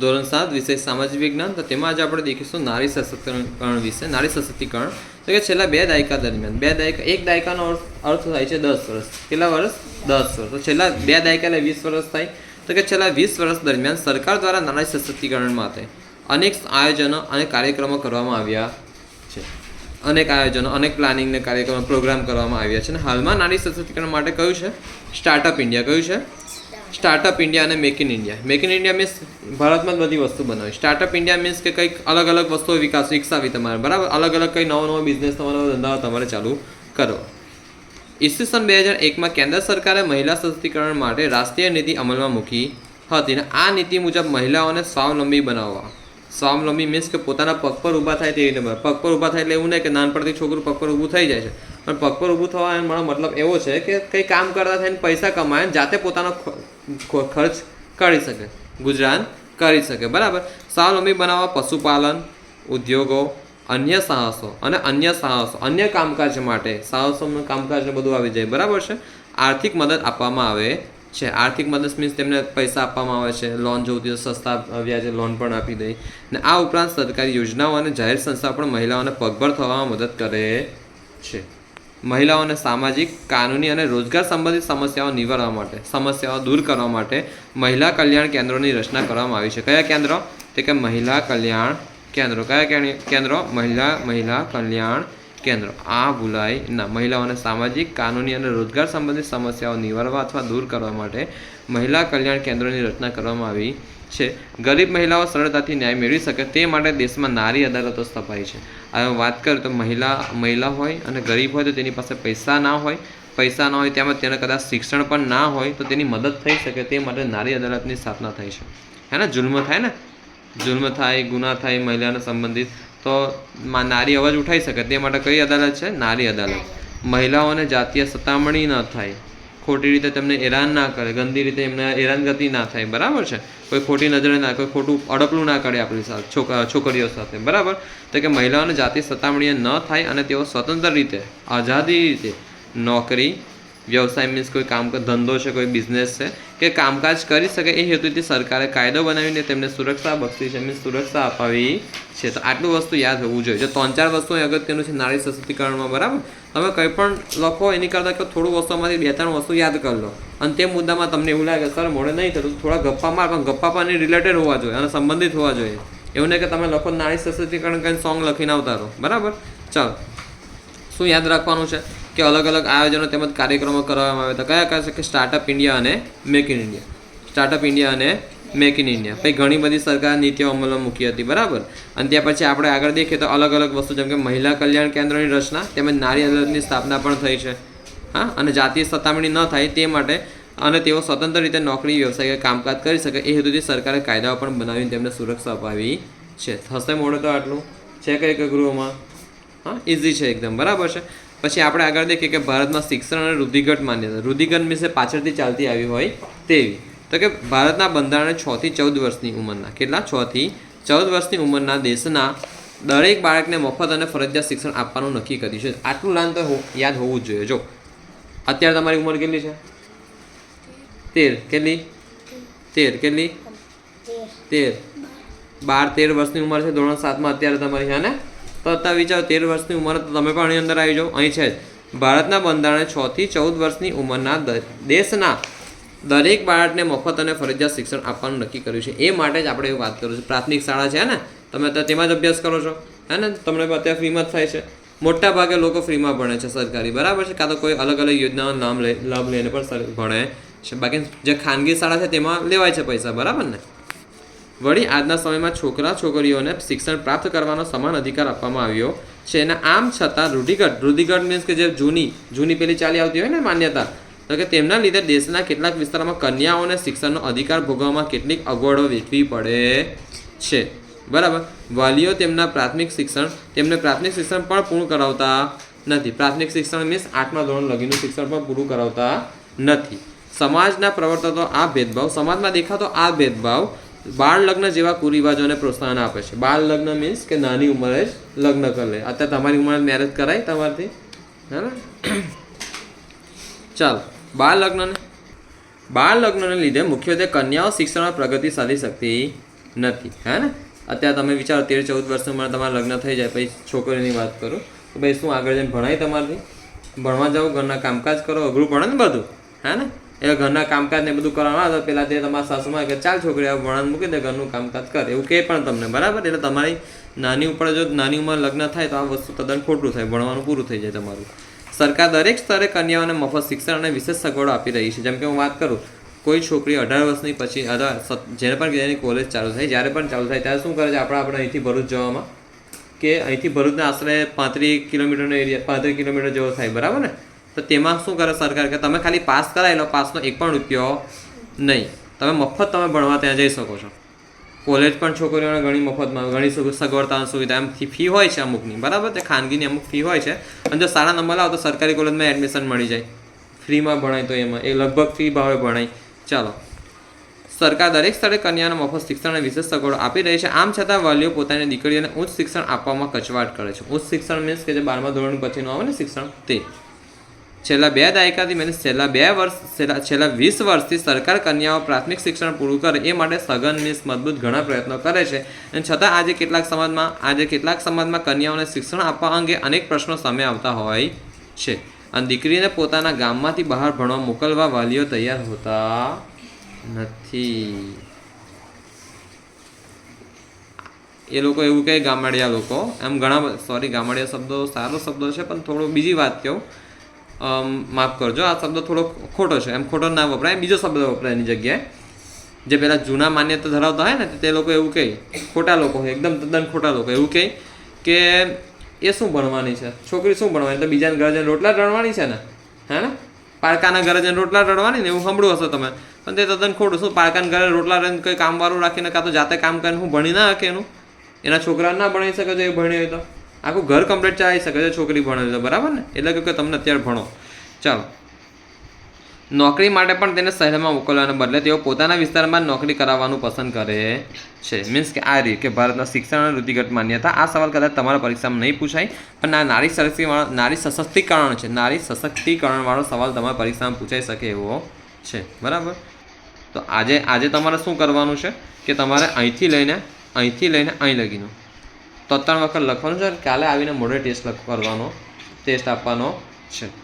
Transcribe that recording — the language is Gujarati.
ધોરણ સાત વિષય સામાજિક વિજ્ઞાન. તો તેમાં આજે આપણે દેખીશું નારી સશક્તિકરણ વિશે, નારી સશક્તિકરણ. તો કે છેલ્લા બે દાયકા દરમિયાન, બે દાયકા, એક દાયકાનો અર્થ થાય છે દસ વર્ષ. કેટલા વર્ષ? દસ વર્ષ. તો છેલ્લા બે દાયકા એટલે વીસ વર્ષ થાય. તો કે છેલ્લા વીસ વર્ષ દરમિયાન સરકાર દ્વારા નારી સશક્તિકરણ માટે અનેક આયોજનો અને કાર્યક્રમો કરવામાં આવ્યા છે. અનેક આયોજનો, અનેક પ્લાનિંગને કાર્યક્રમો પ્રોગ્રામ કરવામાં આવ્યા છે. અને હાલમાં નારી સશક્તિકરણ માટે કયું છે? સ્ટાર્ટઅપ ઇન્ડિયા કયું છે? સ્ટાર્ટઅપ ઇન્ડિયા અને make in India. Make in India means ભારતમાં જ બધી વસ્તુ બનાવી. સ્ટાર્ટઅપ ઇન્ડિયા મીન્સ કે કંઈક અલગ અલગ વસ્તુઓ વિકાસ વિકસાવી તમારે. બરાબર? અલગ અલગ કંઈ નવો નવો બિઝનેસ નવો નવો ધંધા તમારે ચાલુ કરો. ઈસવીસન બે હજાર એકમાં કેન્દ્ર સરકારે મહિલા સશક્તિકરણ માટે રાષ્ટ્રીય નીતિ અમલમાં મૂકી હતી અને આ નીતિ મુજબ મહિલાઓને સ્વાવલંબી બનાવવા. સ્વાવલંબી મીન્સ કે પોતાના પગ પર ઊભા થાય તેવી રીતે પગ પર ઊભા થાય એટલે એવું નહીં કે નાનપણથી છોકરું પગ પર ઊભું થઈ જાય છે. પણ પગ પર ઊભું થવા મારો મતલબ એવો છે કે કંઈ કામ કરતા થઈને પૈસા કમાય જાતે પોતાનો ખર્ચ કરી શકે, ગુજરાન કરી શકે, બરાબર? સ્વાવલંબી બનાવવા, પશુપાલન, ઉદ્યોગો, અન્ય સાહસો અને અન્ય સાહસો, અન્ય કામકાજ માટે સાહસોનું કામકાજ બધું આવી જાય, બરાબર છે? આર્થિક મદદ આપવામાં આવે છે. આર્થિક મદદ મીન્સ તેમને પૈસા આપવામાં આવે છે. લોન હોય તો સસ્તા વ્યાજે લોન પણ આપી દે ને આ ઉપરાંત સરકારી યોજનાઓ અને જાહેર સંસ્થા પણ મહિલાઓને પગભર થવામાં મદદ કરે છે. મહિલાઓને સામાજિક, કાનૂની અને રોજગાર સંબંધિત સમસ્યાઓ નિવારવા માટે, સમસ્યાઓ દૂર કરવા માટે મહિલા કલ્યાણ કેન્દ્રોની રચના કરવામાં આવી છે. કયા કેન્દ્રો? તે કે મહિલા કલ્યાણ કેન્દ્રો. કયા કેન્દ્રો? મહિલા મહિલા કલ્યાણ કેન્દ્રો. આ ભૂલાય ના મહિલાઓને સામાજિક, કાનૂની અને રોજગાર સંબંધિત સમસ્યાઓ નિવારવા અથવા દૂર કરવા માટે મહિલા કલ્યાણ કેન્દ્રોની રચના કરવામાં આવી છે. ગરીબ મહિલાઓ સરળતાથી ન્યાય મેળવી શકે તે માટે દેશમાં નારી અદાલતો સ્થપાઈ છે. હવે વાત કરું તો મહિલા મહિલા હોય અને ગરીબ હોય તો તેની પાસે પૈસા ના હોય. પૈસા ના હોય તેમજ તેને કદાચ શિક્ષણ પણ ના હોય તો તેની મદદ થઈ શકે તે માટે નારી અદાલતની સ્થાપના થઈ છે. હે ને? જુલ્મ થાય ને? જુલ્મ થાય, ગુના થાય મહિલાને સંબંધિત તો નારી અવાજ ઉઠાઈ શકે. તે માટે કઈ અદાલત છે? નારી અદાલત. મહિલાઓને જાતીય સતામણી ન થાય. ખોટી રીતે તેમને હેરાન ના કરે. ગંદી રીતે એમને હેરાનગતિ ના થાય. બરાબર છે? કોઈ ખોટી નજરે ના, કોઈ ખોટું અડપલું ના કરે આપણી સાથે છોકરા છોકરીઓ સાથે. બરાબર? તો કે મહિલાઓને જાતીય સતામણી ન થાય અને તેઓ સ્વતંત્ર રીતે, આઝાદી રીતે નોકરી વ્યવસાય મીન્સ કોઈ કામ ધંધો છે, કોઈ બિઝનેસ છે, કે કામકાજ કરી શકે એ હેતુથી સરકારે કાયદો બનાવીને તેમને સુરક્ષા બક્ષી છે મીન્સ સુરક્ષા અપાવી છે. તો આટલું વસ્તુ યાદ હોવું જોઈએ. જો ત્રણ ચાર વસ્તુ અગત્યનું છે, નારી સશક્તિકરણમાં, બરાબર? તમે કંઈ પણ લખો એની કરતાં કે થોડું વસ્તુમાંથી બે ત્રણ વસ્તુ યાદ કરી લો. અને તે મુદ્દામાં તમને એવું લાગે, સર, મોડે નહીં થતું, થોડા ગપ્પા માર. પણ ગપ્પા પણ રિલેટેડ હોવા જોઈએ અને સંબંધિત હોવા જોઈએ. એવું નહીં કે તમે લખો નારી સશક્તિકરણ કંઈ સોંગ લખીને આવતા રહો. બરાબર? ચાલો. શું યાદ રાખવાનું છે? કે અલગ અલગ આયોજનો તેમજ કાર્યક્રમો કરવામાં આવે તો કયા કયા છે? કે સ્ટાર્ટઅપ ઇન્ડિયા અને make in India startup India અને મેક ઇન ઇન્ડિયા પછી ઘણી બધી સરકાર નીતિઓ અમલમાં મૂકી હતી, બરાબર? અને ત્યાં પછી આપણે આગળ દેખીએ તો અલગ અલગ વસ્તુ જેમ કે મહિલા કલ્યાણ કેન્દ્રની રચના તેમજ નારી અદાલતની સ્થાપના પણ થઈ છે. હા? અને જાતીય સતામણી ન થાય તે માટે અને તેઓ સ્વતંત્ર રીતે નોકરી, વ્યવસાય કે કામકાજ કરી શકે એ હેતુથી સરકારે કાયદાઓ પણ બનાવીને તેમને સુરક્ષા અપાવી છે. થશે મોડે તો આટલું. છે કઈ કઈ ગૃહમાં? હા? ઇઝી છે એકદમ. બરાબર છે? પછી આપણે આગળ દેખીએ કે ભારતમાં શિક્ષણ અને રૂધિગત માન્યતા રૂધિગત મીન્સ પાછળથી ચાલતી આવી હોય તેવી. તો કે ભારતના બંધારણે છ થી ચૌદ વર્ષની ઉંમરના કેટલા? છ થી ચૌદ વર્ષની ઉંમરના દેશના દરેક બાળકને મફત અને ફરજિયાત શિક્ષણ આપવાનું નક્કી કર્યું છે. આટલું લાન તો યાદ હોવું જ જોઈએ. જો અત્યારે તમારી ઉંમર કેટલી છે? તેર. કેટલી? તેર. કેટલી? તેર. બાર. તેર વર્ષની ઉંમર છે ધોરણ સાતમાં. અત્યારે તમારી છે ને? તો અત્યારે વિચારો, તેર વર્ષની ઉંમર તો તમે પણ આની અંદર આવી જાઓ. અહીં છે ભારતના બંધારણે છ થી ચૌદ વર્ષની ઉંમરના દેશના દરેક બાળકને મફત અને ફરજિયાત શિક્ષણ આપવાનું નક્કી કર્યું છે. એ માટે જ આપણે વાત કરું છું પ્રાથમિક શાળા છે ને? તમે અત્યારે તેમાં જ અભ્યાસ કરો છો. હે ને? તમને અત્યારે ફ્રીમાં જ થાય છે. મોટા ભાગે લોકો ફ્રીમાં ભણે છે સરકારી. બરાબર છે? કાં તો કોઈ અલગ અલગ યોજનાનો નામ લે, લાભ લઈને પણ ભણે છે. બાકી જે ખાનગી શાળા છે તેમાં લેવાય છે પૈસા. બરાબર ને? વળી આજના સમયમાં છોકરા, છોકરીઓને શિક્ષણ પ્રાપ્ત કરવાનો સમાન અધિકાર આપવામાં આવ્યો છે. અને આમ છતાં રૂઢિગઢ રૂઢિગઢ મીન્સ કે જે જૂની જૂની પેલી ચાલી આવતી હોય ને માન્યતા, તો કે તેમના લીધે દેશના કેટલાક વિસ્તારોમાં કન્યાઓને શિક્ષણનો અધિકાર ભોગવવામાં કેટલીક અગવડો વેઠવી પડે છે. બરાબર? વાલીઓ તેમના પ્રાથમિક શિક્ષણ તેમને પ્રાથમિક શિક્ષણ પણ પૂર્ણ કરાવતા નથી. પ્રાથમિક શિક્ષણ મીન્સ આઠમા ધોરણ લગીનું શિક્ષણ પણ પૂરું કરાવતા નથી. સમાજના પ્રવર્તતો આ ભેદભાવ, સમાજમાં દેખાતો આ ભેદભાવ બાળ લગ્ન જેવા કુરિવાજોને પ્રોત્સાહન આપે છે. બાળ લગ્ન મીન્સ કે નાની ઉંમરે જ લગ્ન કરી લે. અત્યારે તમારી ઉંમરે મેરેજ કરાય તમારથી? હે ને? ચાલો બાળ લગ્નને બાળ લગ્નને લીધે મુખ્યત્વે કન્યાઓ શિક્ષણમાં પ્રગતિ સાધી શકતી નથી. હે ને? અત્યારે તમે વિચારો, તેર, ચૌદ વર્ષમાં તમારા લગ્ન થઈ જાય, પછી છોકરીની વાત કરું, તો ભાઈ શું આગળ જઈને ભણાય તમારથી? ભણવા જાઓ, ઘરના કામકાજ કરો, અઘરું પડે ને બધું. હે ને? એ ઘરના કામકાજ ને બધું કરવાનું આવે તો પેલા તે તમારા સાસુમાં કે ચાલ છોકરી, આ ભણવાનું મૂકી દે, ઘરનું કામકાજ કર. એવું કહે પણ તમને, બરાબર? એટલે તમારી નાની ઉપર જો નાની ઉંમર લગ્ન થાય તો આ વસ્તુ તદ્દન ખોટું થાય, ભણવાનું પૂરું થઈ જાય તમારું. સરકાર દરેક સ્તરે કન્યાઓને મફત શિક્ષણ અને વિશેષ સગવડો આપી રહી છે. જેમ કે હું વાત કરું, કોઈ છોકરી અઢાર વર્ષની પછી, અઢાર જ્યારે પણ જેની કોલેજ ચાલુ થાય, જ્યારે પણ ચાલુ થાય, ત્યારે શું કરે છે? આપણે આપણે અહીંથી ભરૂચ જવામાં, કે અહીંથી ભરૂચના આશરે પાંત્રીસ કિલોમીટરનો એરિયા પાંત્રીસ કિલોમીટર જેવો થાય, બરાબર ને? તો તેમાં શું કરે સરકાર કે તમે ખાલી પાસ કરાવી લો પાસનો એક પણ રૂપિયો નહીં. તમે મફત તમે ભણવા ત્યાં જઈ શકો છો. કોલેજ પણ છોકરીઓને ઘણી મફતમાં, ઘણી સુ- સગવડતા સુવિધા. એમ ફી હોય છે અમુકની. બરાબર તે ખાનગીની અમુક ફી હોય છે. અને જો સારા નંબર લાવો તો સરકારી કોલેજમાં એડમિશન મળી જાય. ફ્રીમાં ભણાય તો એમાં. એ લગભગ ફી ભાવે ભણાય. ચાલો. સરકાર દરેક સ્થળે કન્યાને મફત શિક્ષણ અને વિશેષ સગવડો આપી રહી છે. આમ છતાં વાલીઓ પોતાની દીકરીઓને ઉચ્ચ શિક્ષણ આપવામાં કચવાટ કરે છે. ઉચ્ચ શિક્ષણ મીન્સ કે જે બારમા ધોરણ પછીનું આવે ને શિક્ષણ તે. છેલ્લા બે દાયકાથી મેં છેલ્લા બે વર્ષ, છેલ્લા વીસ વર્ષથી સરકાર કન્યાઓ પ્રાથમિક શિક્ષણ પૂરું કરે એ માટે સઘન મિસ મજબૂત ઘણા પ્રયત્નો કરે છે. અને છતાં આજે કેટલાક સમાજમાં, આજે કેટલાક સમાજમાં કન્યાઓને શિક્ષણ આપવા અંગે અનેક પ્રશ્નો સામે આવતા હોય છે. અને દીકરીને પોતાના ગામમાંથી બહાર ભણવા મોકલવા વાલીઓ તૈયાર હોતા નથી. એ લોકો એવું કહે ગામડિયા લોકો, એમ ઘણા સોરી ગામડિયા શબ્દો સારો શબ્દો છે, પણ થોડો બીજી વાત કહું. માફ કરજો, આ શબ્દ થોડો ખોટો છે. એમ ખોટો ના વપરાય. બીજો શબ્દ વપરાય એની જગ્યાએ. જે પેલા જૂના માન્યતા ધરાવતા હોય ને, તે લોકો એવું કહે. ખોટા લોકો એકદમ તદ્દન ખોટા લોકો એવું કહે કે એ શું ભણવાની છે? છોકરી શું ભણવાની? તો બીજાના ઘરે જઈને રોટલા રણવાની છે ને? હે ને? પારકાના ઘરે જઈને રોટલા રડવાની ને, એવું સાંભળ્યું હશે તમે. પણ તે તદ્દન ખોટું. શું પારકાના ઘરે રોટલા રહીને કંઈ કામવાળું રાખીને કાં તો જાતે કામ કરીને હું ભણી ના શકે એનું? એના છોકરા ના ભણી શકે જો એ ભણ્યો હોય તો? આખું ઘર કમ્પ્લીટ ચાલી શકે છે છોકરી ભણે છે બરાબર ને? એટલે કે તમને અત્યારે ભણો. ચાલો. નોકરી માટે પણ તેને શહેરમાં મોકલવાને બદલે તેઓ પોતાના વિસ્તારમાં નોકરી કરાવવાનું પસંદ કરે છે. મીન્સ કે આ રીતે ભારતના શિક્ષણ અને વૃત્તિગત માન્યતા, આ સવાલ કદાચ તમારા પરીક્ષામાં નહીં પૂછાય, પણ આ નારી સશક્તિવાળો, નારી સશક્તિકરણ છે. નારી સશક્તિકરણવાળો સવાલ તમારા પરીક્ષામાં પૂછાઈ શકે એવો છે. બરાબર? તો આજે આજે તમારે શું કરવાનું છે? કે તમારે અહીંથી લઈને અહીંથી લઈને અહીં લગીનું. તો ત્રણ વખત લખવાનું છે. કાલે આવીને મોડે ટેસ્ટ કરવાનો ટેસ્ટ આપવાનો છે.